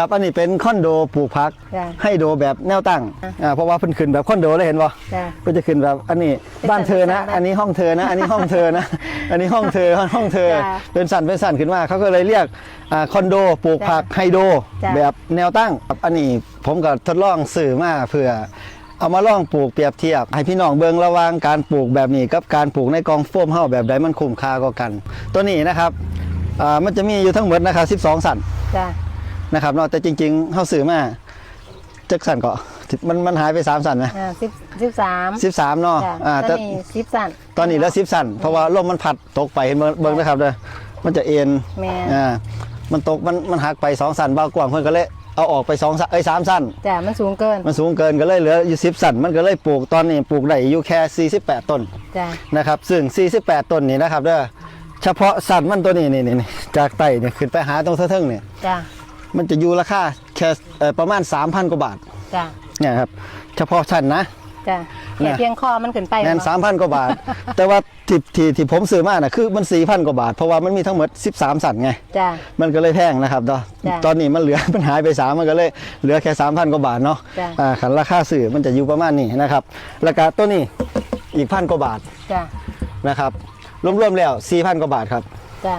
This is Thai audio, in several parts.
ครับ อันนี้เป็นคอนโดปลูกพัก จ้ะให้โดแบบแนวตั้งอะอ่าเพราะว่าเพิ่นขึ้นแบบคอนโดเลยเห็นบ่จ้ะก็จะขึ้นแบบอันนี้บ้านเธอนะ เป็นสันๆนะอันนี้ห้องเธอนะ อันนี้ห้องเธอนะ อันนี้ห้องเธอห้องเธอ จ้ะเป็นสันเป็นสันขึ้นมาเขาก็เลยเรียกอ่าคอนโดปลูกผักไฮโดจ้ะ แบบแนวตั้งครับอันนี้ผมก็ทดลองสื่อมาเพื่อ เอามาลองปลูกเปรียบเทียบ ให้พี่น้องเบิงระหว่างการปลูกแบบนี้กับการปลูกในกองโฟมเฮาแบบใดมันคุ้มค่ากว่ากัน ตัวนี้นะครับอ่ามันจะมีอยู่ทั้งหมดนะครับ12 สัน จ้ะ นะครับเนาะแต่จริงๆเฮาสื่อมาจักสันก็มันมันหายไปสามสันนะอ่าสิบสิบสาม13เนาะจ้ะอ่าตแต่อนนี้สิบสันตอนนี้แล้วสิบสันเพราะว่าลมมันพัดตกไปเห็นเบิ่งเบิ่งนะครับเด้อมันจะเอ็น แม่อ่า มันตก มัน มันหักไปสองสันบางกว้างเพิ่นก็เลย เอาออกไปสองสันเอ้ยสามสัน จ้ะมันสูงเกินมันสูงเกินก็เลยเหลืออยู่สิบสัน มันก็เลยปลูกตอนนี้ปลูกได้อยู่แค่48 ต้นจ้ะนะครับ ซึ่ง 48 ต้นนี้นะครับเด้อ เฉพาะสันมันตัวนี้นี่นี่นี่จากไต่เนี่ยขึ้นไปหาตรงเทิงๆเนี่ย จ้ะ มันจะอยู่ราคาแค่เอ่อประมาณ 3,000 กว่าบาทจ้ะเนี่ยครับเฉพาะชั้นนะ จ้ะเนี่แค่ย เพียงคอมันขึ้นไปแนนเนาะสามพันกว่าบาท แต่ว่าที่ที่ที่ผมซื้อมาน่ะคือมันสี่พันกว่าบาท เพราะว่ามันมีทั้งหมด 13 สันไง จ้ะ มันก็เลยแพงนะครับตอนจ้ะตอนนี้มันเหลือ มันหายไปสามมันก็เลยเหลือแค่สามพันกว่าบาทเนาะจ้ะ อ่าขันราคาสื่อมันจะอยู่ประมาณนี้นะครับราคาตัวนี้อีกพันกว่าบาทจ้ะนะครับรวมๆแล้วสี่พันกว่าบาทครับ จ้ะ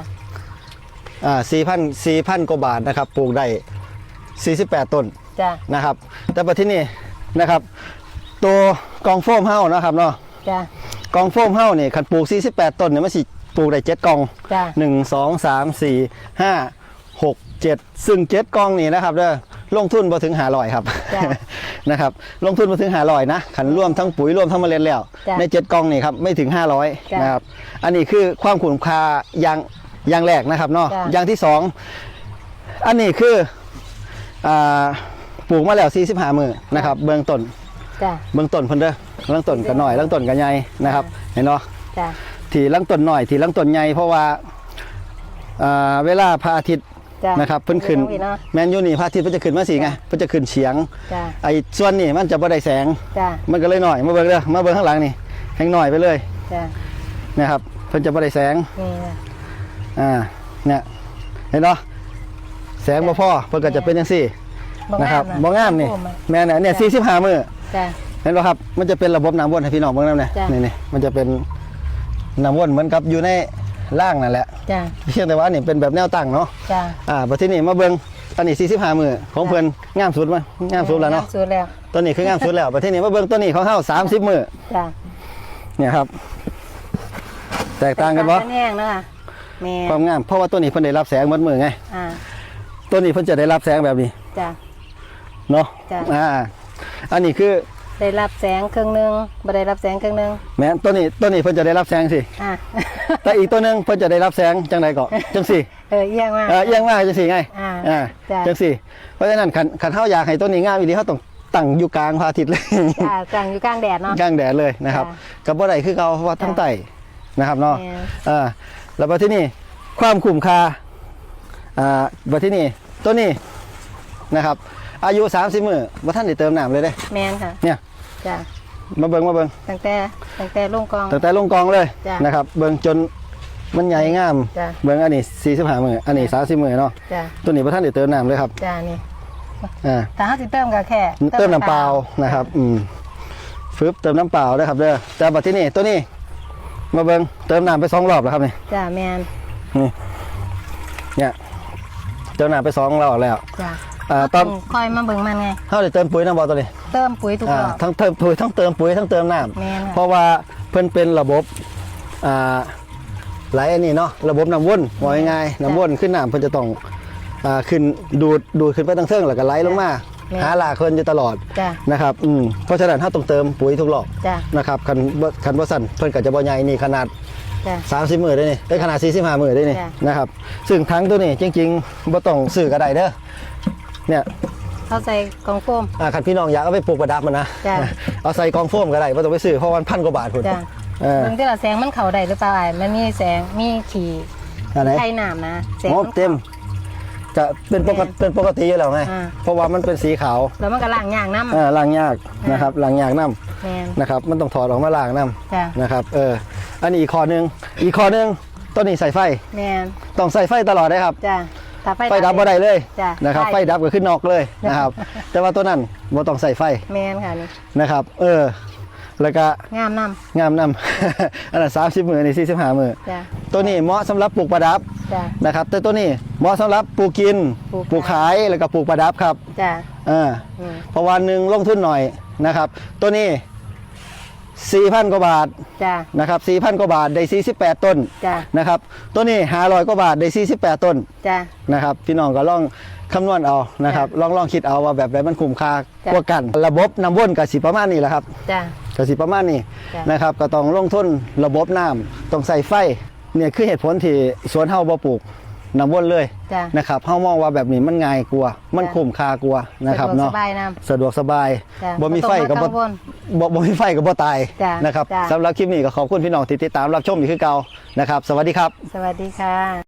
อ่าสี่พันสี่พันกว่าบาทนะครับปลูกได้สี่สิบแปดต้นจ้ะนะครับ แต่ปัจจุบันนี้นะครับ ตัวกองโฟมเฮ้านะครับเนาะจ้ะกองโฟมเฮ้านี่ขันปลูก 48 ต้นเนี่ยมันสิปลูกได้เจ็ดกองจ้ะหนึ่งสองสามสี่ห้าหกเจ็ดซึ่งเจ็ดกองนี่นะครับเด้อลงทุนบ่ถึงหาลอยครับ จ้ะ นะครับ ลงทุนบ่ถึงหาลอยนะขันร่วมทั้งปุ๋ยร่วมทั้งเมล็ดแล้ว จ้ะในเจ็ดกองนี่ครับไม่ถึงจ้ะ500นะครับ อันนี้คือความคุ้มค่าอย่าง อย่างแรกนะครับเนาะจ้ะ อย่างที่สองอันนี้คืออ่าปลูกมาแล้ว45มือนะครับ เบื้องต้นจ้ะ เบื้องต้นเพิ่นเด้อเบื้องต้นก็น้อยเบื้องต้นก็ใหญ่นะครับ เห็นเนาะ จ้ะ ที่ลังต้นหน่อยที่ลังต้นใหญ่เพราะว่าอ่าเวลาพระอาทิตย์จ้ะนะครับเพิ่นขึ้นอยู่ตรงเนาะแมนยูนี่พระอาทิตย์เพิ่นจะขึ้นมาสีไงเพิ่นจะขึ้นเฉียงจ้ะ ไอ้ส่วนนี่มันจะบ่ได้แสง จ้ะ มันก็เลยหน่อยมาเบิ่งเด้อมาเบิ่งข้างหลังนี่แห้งหน่อยไปเลยจ้ะ นะครับเพิ่นจะบ่ได้แสงนี่นะ อ่าเนี่ยเห็นเนาะแสงบ่พอเพิ่นก็จะเป็นจังซี่นะครับบ่งามนี่โอ้ยแม่นน่ะเนี่ย45มื้อจ้ะเห็นบ่ครับ มันจะเป็นระบบน้ำวนให้พี่น้องเบิ่งนำเนี่ยจ้ะนี่ๆมันจะเป็นน้ำวนเหมือนกับอยู่ในร่างนั่นแหละจ้ะเพียงแต่ว่าอันนี่เป็นแบบแนวตั้งเนาะจ้ะอ่าบัดที่นี่มาเบิ่งอันนี้45มื้อของเพิ่นงามสุดมั้ยงามสุดแล้วเนาะสุดแล้วตัวนี้คืองามสุดแล้วบัดที่นี่มาเบิ่งตัวนี้ของเฮา30มื้อจ้ะเนี่ยครับ แตกต่างกันบ่แห้งนะคะ แม่ความงาม เพราะว่าตัวนี้เพิ่นได้รับแสงหมดมื้อไงอ่าตัวนี้เพิ่นจะได้รับแสงแบบนี้จ้ะ เนาะจ้ะ อ่าอันนี้คือได้รับแสงครึ่งหนึงบ่ได้รับแสงครึ่งหนึงแม้นตัวนี้ตัวนี้เพิ่นจะได้รับแสงสิอะ แต่อีกตัวหนึงเพิ่นจะได้รับแสงจังไดก็จังสี่ เออเยี่ยงมาก เออเอียงมากจังสี่ไงอ่าอ่าจ้ะ จังสี่ เพราะฉะนั้นคันคันเฮาอยากให้ตัวนี้งามอีหลีเฮาต้องตั้งอยู่กลางพระอาทิตย์เลย จ้ะกลางอยู่กลางแดดเนาะ กลางแดดเลยนะครับ จ้ะกับบ่ได้คือเก่าเพราะว่าทั้งไตนะครับเนาะแม่นอ่าแล้วบัดที่นี่ความคุ้มค่าอ่าบัดที่นี่ตัวนี้นะครับ อายุ 30 มื้อบ่ทันได้เติมน้ำเลยเด้แม่นค่ะเนี่ยจ้ะมาเบิ่งมาเบิ่งตั้งแต่ตั้งแต่ลงกอง ตั้งแต่ลงกองเลยจ้ะนะครับ เบิ่งจนมันใหญ่งาม จ้ะเบิ่งอันนี้45มื้ออันนี้30มื้อเนาะจ้ะ ตัวนี้บ่ทันได้เติมน้ำเลยครับจ้ะนี่อ่าถ้าเฮาสิเติมก็แค่เติมน้ำเปล่านะครับ อืมฟึบเติมน้ำเปล่าด้วยครับเด้อแต่บัดที่นี่ตัวนี้ มาเบิ่งเติมน้ำไปสองรอบแล้วครับนี่จ้ะแม่นนี่เนี่ยเติมน้ำไปสองรอบแล้วจ้ะอ่าตอนคอยมาเบิ่งมันไงเฮาได้เติมปุ๋ยน้ำบ่ตัวนี้เติมปุ๋ยทุกอ่ารอบ ทั้งเติมปุ๋ยทั้งเติมปุ๋ยทั้งเติมน้แม่นำค่ะเพราะว่าเพิ่นเป็นระบบอ่าไหลอันนี้เนาะระบบน้ำวนว่าง่ายๆน้ำวนขึ้นน้ำเพิ่นจะต้องอ่าขึ้นดูดดูดขึ้นไปทางเทิงแล้วก็ไหลลงมา หาหลากเพิ่นอยู่ตลอดจ้ะ นะครับอืมเพราะฉะนั้นเฮาต้องเติมปุ๋ยทุกรอบจ้ะนะครับคันบ่คันบ่สั่นเพิ่นก็จะบ่ใหญ่นี่ขนาด จ้ะ 30 มื้อได้นี่ได้ขนาด 45 มื้อได้นี่จ้ะ นะครับซึ่งทั้งตัวนี้จริงๆบ่ต้องซื้อก็ได้เด้อเนี่ยเขาใส่กล่องโฟม อ่าคันพี่น้องอยากเอาไปปลูกประดับมันนะจ้ะ เอาใส่กองโฟมก็ได้บ่ต้องไปซื้อเพราะว่ามันพันกว่าบาทพุ่นจ้ะเออเบิ่งที่ละแสงมันเข้าได้หรือเปล่าอ้ายมันมีแสงมีขีอันไหน ไข่น้ำนะแสงโอ้นข้าเต็ม จะเป็นปกติเป็นปกติอยู่แล้วไง อ่า เพราะว่ามันเป็นสีขาวแล้วมันก็ล้างยางน้ำ อ่าล้างยากนะครับล้างยากน้แม่นำนะครับ มันต้องถอดออกมาล้างน้จ้ะำนะครับ เออ อันนี้อีกข้อหนึง อีกข้อหนึงตัวนี้ใส่ไฟ แม่นต้องใส่ไฟตลอดนะครับ จ้ะถ้าไฟ ไฟดับบ่ได้เลยจ้ะนะครับใช่ไฟ ดับก็ขึ้นนอกเลยนะครับ แต่ว่าตัวนั้นบ่ต้องใส่ไฟแมนค่ะนี่นะครับ เออ แล้วก็งามน้งามนำอันนั้น30มื้อนี่45มื้อำจ้ะ ตัวนี้เหมาะสำหรับปลูกประดับจ้ะ นะครับ แต่ตัวนี้เหมาะสำหรับปลูกกินปลูก ปลูกขายแล้วก็ปลูกประดับครับจ้ะอ่าอืมเพราะวันหนึ่งลงทุนหน่อยนะครับ ตัวนี้4,000กว่าบาทจ้ะ นะครับ4,000กว่าบาทได้48ต้นจ้ะ นะครับ ตัวนี้500กว่าบาทได้48ต้น จ้ะ นะครับพี่น้องก็ลอง คำนวณเอานะครับ ลองลองคิดเอาว่าแบบไหนมันคุ้มค่าจ้ะกว่ากัน ระบบน้ำวนกับสิประมาณนี้แหละครับจ้ะ กับสิประมาณนี้จ้ะ นะครับ ก็ต้องลงทุนระบบน้ำต้องใส่ไฟเนี่ยคือเหตุผลที่สวนเฮาบ่ปลูกน้ำวนเลยจ้ะ นะครับเฮามองว่าแบบนี้มันง่ายกว่ามันจ้ะคุ้มค่ากว่านะครับสะดวกเนาะสบายน้สะดวกสบายจ้ะบ่มีไฟบ่ก็ต้องบ่มากังวลบ่บ่มีไฟก็บ่ตายจ้ะนะครับจ้ะ สำหรับคลิปนี้ก็ขอบคุณพี่น้องที่ติดตามรับชมอีกคือเก่านะครับ สวัสดีครับำสวัสดีค่ะ